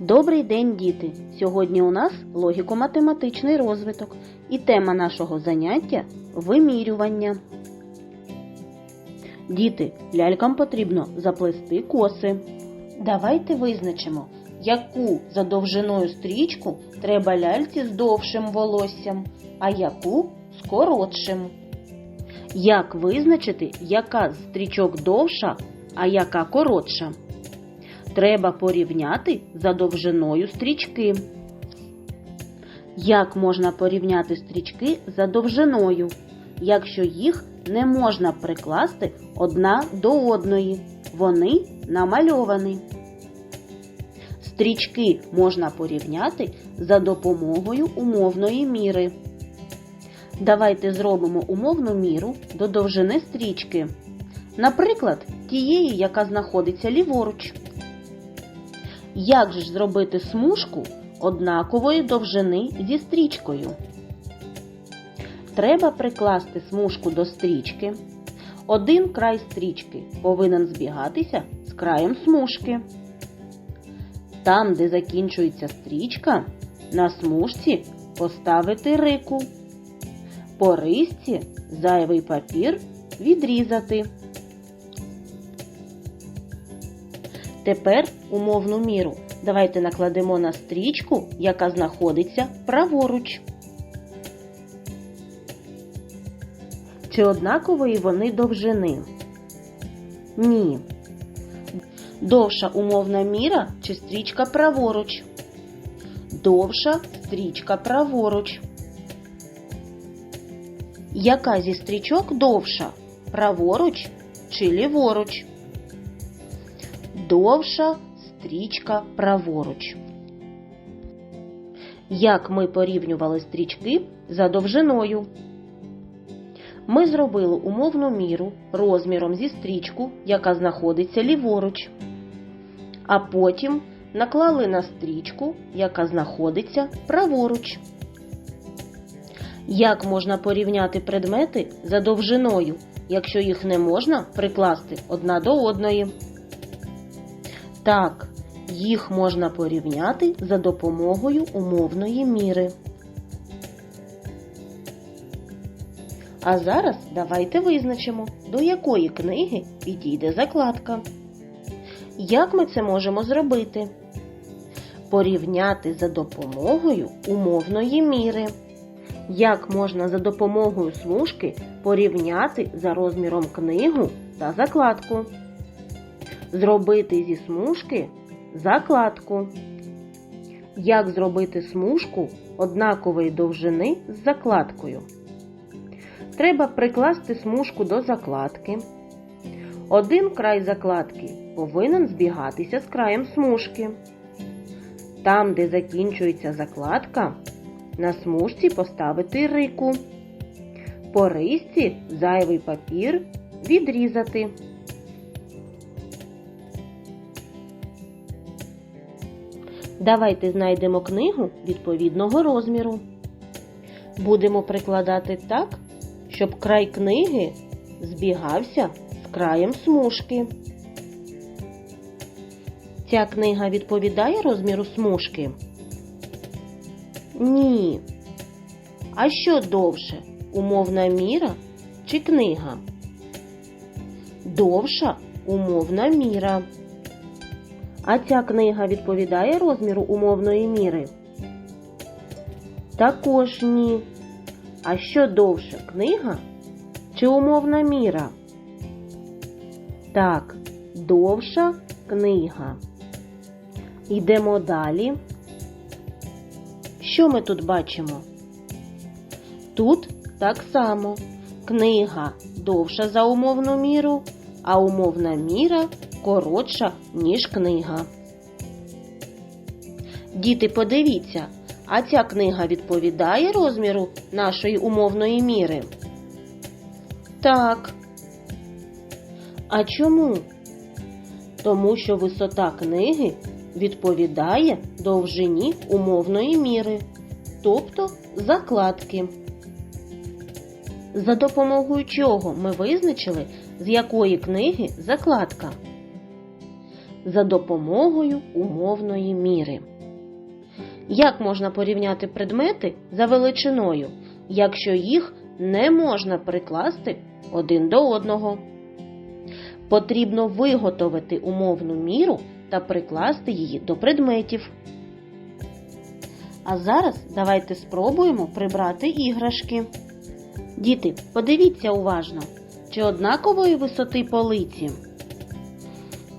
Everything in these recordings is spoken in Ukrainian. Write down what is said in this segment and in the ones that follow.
Добрий день, діти! Сьогодні у нас логіко-математичний розвиток і тема нашого заняття вимірювання. Діти, лялькам потрібно заплести коси. Давайте визначимо, яку за довжиною стрічку треба ляльці з довшим волоссям, а яку з коротшим. Як визначити, яка з стрічок довша, а яка коротша? Треба порівняти за довжиною стрічки. Як можна порівняти стрічки за довжиною, якщо їх не можна прикласти одна до одної? Вони намальовані. Стрічки можна порівняти за допомогою умовної міри. Давайте зробимо умовну міру до довжини стрічки. Наприклад, тієї, яка знаходиться ліворуч. Як же ж зробити смужку однакової довжини зі стрічкою? Треба прикласти смужку до стрічки. Один край стрічки повинен збігатися з краєм смужки. Там, де закінчується стрічка, на смужці поставити рику. По рисці зайвий папір відрізати. Тепер умовну міру давайте накладемо на стрічку, яка знаходиться праворуч. Чи однакової вони довжини? Ні. Довша умовна міра чи стрічка праворуч? Довша стрічка праворуч. Яка зі стрічок довша? Праворуч чи ліворуч? Довша стрічка праворуч. Як ми порівнювали стрічки за довжиною? Ми зробили умовну міру розміром зі стрічку, яка знаходиться ліворуч. А потім наклали на стрічку, яка знаходиться праворуч. Як можна порівняти предмети за довжиною, якщо їх не можна прикласти одна до одної? Так, їх можна порівняти за допомогою умовної міри. А зараз давайте визначимо, до якої книги підійде закладка. Як ми це можемо зробити? Порівняти за допомогою умовної міри. Як можна за допомогою смужки порівняти за розміром книгу та закладку? Зробити зі смужки закладку. Як зробити смужку однакової довжини з закладкою? Треба прикласти смужку до закладки. Один край закладки повинен збігатися з краєм смужки. Там, де закінчується закладка, на смужці поставити рику. По рисці зайвий папір відрізати. Давайте знайдемо книгу відповідного розміру. Будемо прикладати так, щоб край книги збігався з краєм смужки. Ця книга відповідає розміру смужки? Ні. А що довше? Умовна міра чи книга? Довша умовна міра. А ця книга відповідає розміру умовної міри? Також ні. А що довше книга чи умовна міра? Так, довша книга. Йдемо далі. Що ми тут бачимо? Тут так само книга довша за умовну міру, а умовна міра коротша, ніж книга. Діти, подивіться, а ця книга відповідає розміру нашої умовної міри? Так. А чому? Тому що висота книги відповідає довжині умовної міри, тобто закладки. За допомогою чого ми визначили, з якої книги закладка. За допомогою умовної міри. Як можна порівняти предмети за величиною, якщо їх не можна прикласти один до одного? Потрібно виготовити умовну міру та прикласти її до предметів. А зараз давайте спробуємо прибрати іграшки. Діти, подивіться уважно, чи однакової висоти полиці?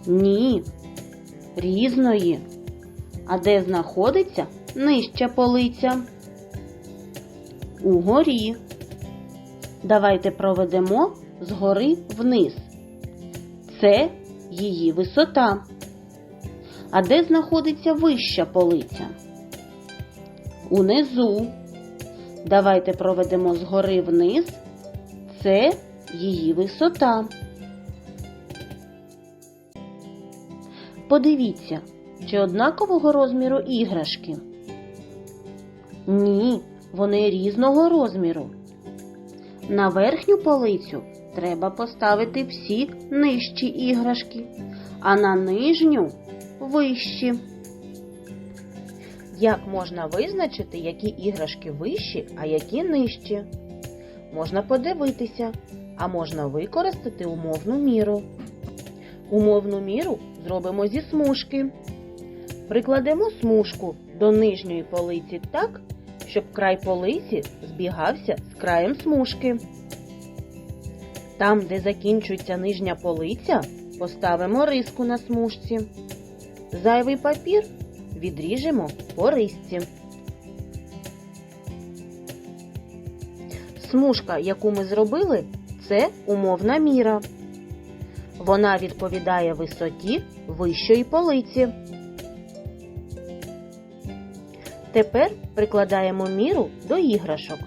Ні, різної. А де знаходиться нижча полиця? Угорі. Давайте проведемо згори вниз. Це її висота. А де знаходиться вища полиця? Унизу. Давайте проведемо згори вниз. Це її висота. Подивіться, чи однакового розміру іграшки? Ні, вони різного розміру. На верхню полицю треба поставити всі нижчі іграшки, а на нижню вищі. Як можна визначити, які іграшки вищі, а які нижчі? Можна подивитися, а можна використати умовну міру. Умовну міру зробимо зі смужки. Прикладемо смужку до нижньої полиці так, щоб край полиці збігався з краєм смужки. Там, де закінчується нижня полиця, поставимо риску на смужці. Зайвий папір відріжемо по рисці. Смужка, яку ми зробили, це умовна міра. Вона відповідає висоті вищої полиці. Тепер прикладаємо міру до іграшок.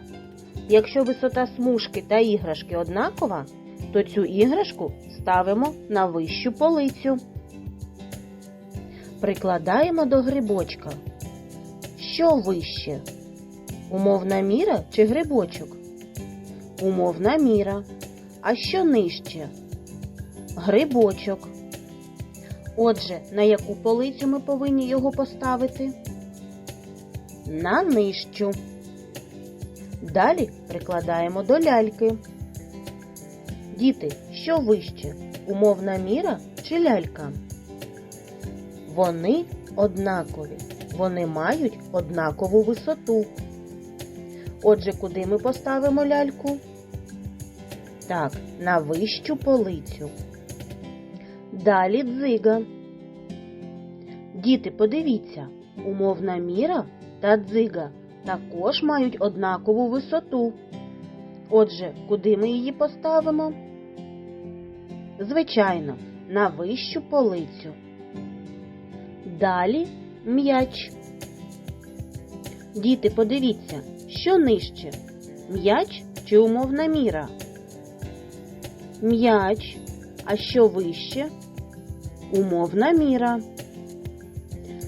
Якщо висота смужки та іграшки однакова, то цю іграшку ставимо на вищу полицю. Прикладаємо до грибочка. Що вище? Умовна міра чи грибочок? Умовна міра. А що нижче? Грибочок. Отже, на яку полицю ми повинні його поставити? На нижчу. Далі прикладаємо до ляльки. Діти, що вище? Умовна міра чи лялька? Вони однакові. Вони мають однакову висоту. Отже, куди ми поставимо ляльку? Так, на вищу полицю. Далі дзига. Діти, подивіться, умовна міра та дзига також мають однакову висоту. Отже, куди ми її поставимо? Звичайно, на вищу полицю. Далі м'яч. Діти, подивіться, що нижче? М'яч чи умовна міра? М'яч. А що вище? Умовна міра.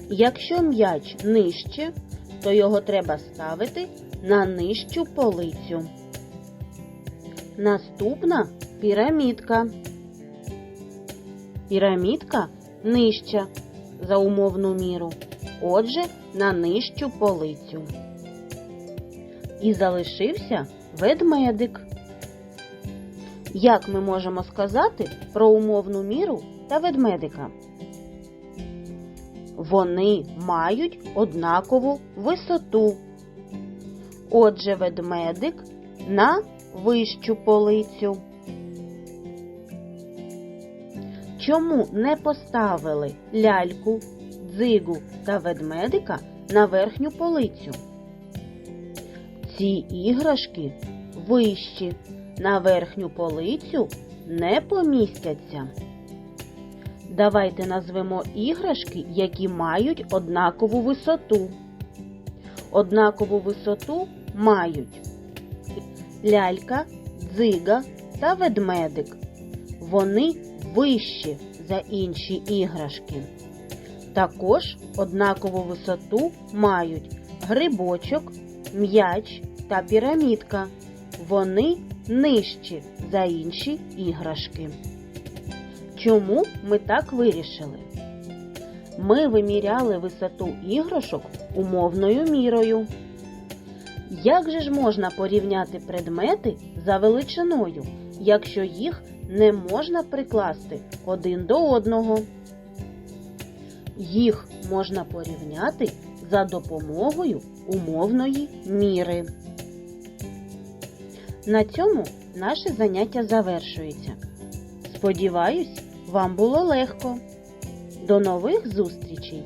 Якщо м'яч нижче, то його треба ставити на нижчу полицю. Наступна пірамідка. Пірамідка нижча за умовну міру. Отже, на нижчу полицю. І залишився ведмедик. Як ми можемо сказати про умовну міру та ведмедика? Вони мають однакову висоту. Отже, ведмедик на вищу полицю. Чому не поставили ляльку, дзигу та ведмедика на верхню полицю? Ці іграшки вищі, на верхню полицю не помістяться. Давайте назвемо іграшки, які мають однакову висоту. Однакову висоту мають лялька, дзига та ведмедик. Вони вищі за інші іграшки. Також однакову висоту мають грибочок, м'яч та пірамідка. Вони нижчі за інші іграшки. Чому ми так вирішили? ми виміряли висоту іграшок умовною мірою. Як же ж можна порівняти предмети за величиною, якщо їх не можна прикласти один до одного? Їх можна порівняти за допомогою умовної міри. На цьому наше заняття завершується. Сподіваюсь, вам було легко. До нових зустрічей!